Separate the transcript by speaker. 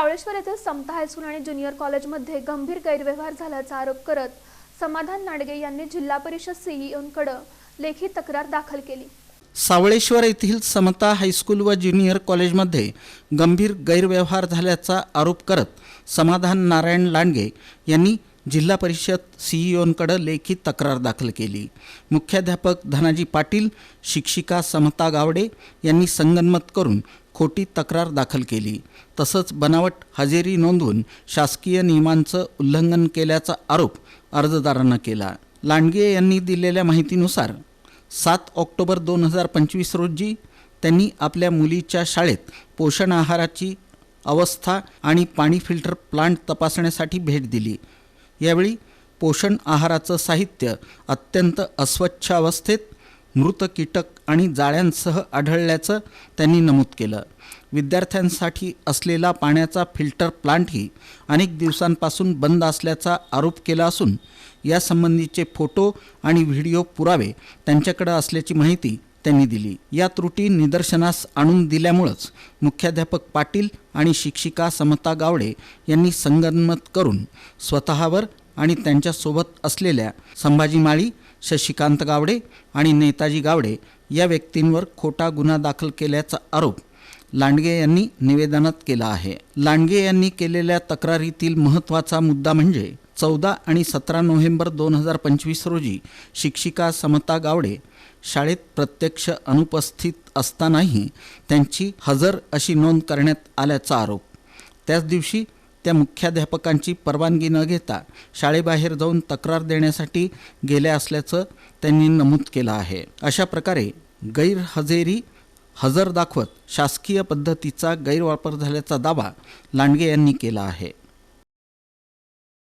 Speaker 1: सावळेश्वर येथील समता हायस्कूल आणि ज्युनियर कॉलेजमध्ये गंभीर गैरव्यवहार झाल्याचा आरोप करत समाधान नाडगे यांनी जिल्हा परिषद सीईओंकडे लेखी तक्रार दाखल केली.
Speaker 2: सावळेश्वर येथील समता हायस्कूल व ज्युनियर कॉलेजमध्ये गंभीर गैरव्यवहार झाल्याचा आरोप करत समाधान नारायण लांडगे यांनी जिल्हा परिषद सीईओंकडे लेखी तक्रार दाखल केली. मुख्याध्यापक धनाजी पाटील शिक्षिका समता गावडे यांनी संगनमत करून खोटी तक्रार दाखल केली. तसंच बनावट हजेरी नोंदवून शासकीय नियमांचं उल्लंघन केल्याचा आरोप अर्जदारांना केला. लांडगे यांनी दिलेल्या माहितीनुसार सात ऑक्टोबर दोन हजार पंचवीस रोजी त्यांनी आपल्या मुलीच्या शाळेत पोषण आहाराची अवस्था आणि पाणी फिल्टर प्लांट तपासण्यासाठी भेट दिली. यावेळी पोषण आहाराचं साहित्य अत्यंत अस्वच्छ अवस्थेत मृत कीटक आणि जाळ्यांसह आढळल्याचं त्यांनी नमूद केलं. विद्यार्थ्यांसाठी असलेला पाण्याचा फिल्टर प्लांटही अनेक दिवसांपासून बंद असल्याचा आरोप केला असून यासंबंधीचे फोटो आणि व्हिडिओ पुरावे त्यांच्याकडे असल्याची माहिती त्यांनी दिली. या त्रुटी निदर्शनास आणून दिल्यामुळंच मुख्याध्यापक पाटील आणि शिक्षिका समता गावडे यांनी संगनमत करून स्वतःवर आणि त्यांच्यासोबत असलेल्या संभाजी माळी शशिकांत गावडे आणि नेताजी गावडे या व्यक्तींवर खोटा गुन्हा दाखल केल्याचा आरोप लांडगे यांनी निवेदनात केला आहे. लांडगे यांनी केलेल्या तक्रारीतील महत्त्वाचा मुद्दा म्हणजे चौदा आणि सतरा नोव्हेंबर दोन हजार पंचवीस रोजी शिक्षिका समता गावडे शाळेत प्रत्यक्ष अनुपस्थित असतानाही त्यांची हजर अशी नोंद करण्यात आल्याचा आरोप. त्याच दिवशी त्या मुख्याध्यापकांची परवानगी न घेता शाळेबाहेर जाऊन तक्रार देण्यासाठी गेल्या असल्याचं त्यांनी नमूद केलं आहे. अशा प्रकारे गैरहजेरी हजर दाखवत शासकीय पद्धतीचा गैरवापर झाल्याचा दावा लांडगे यांनी केला आहे.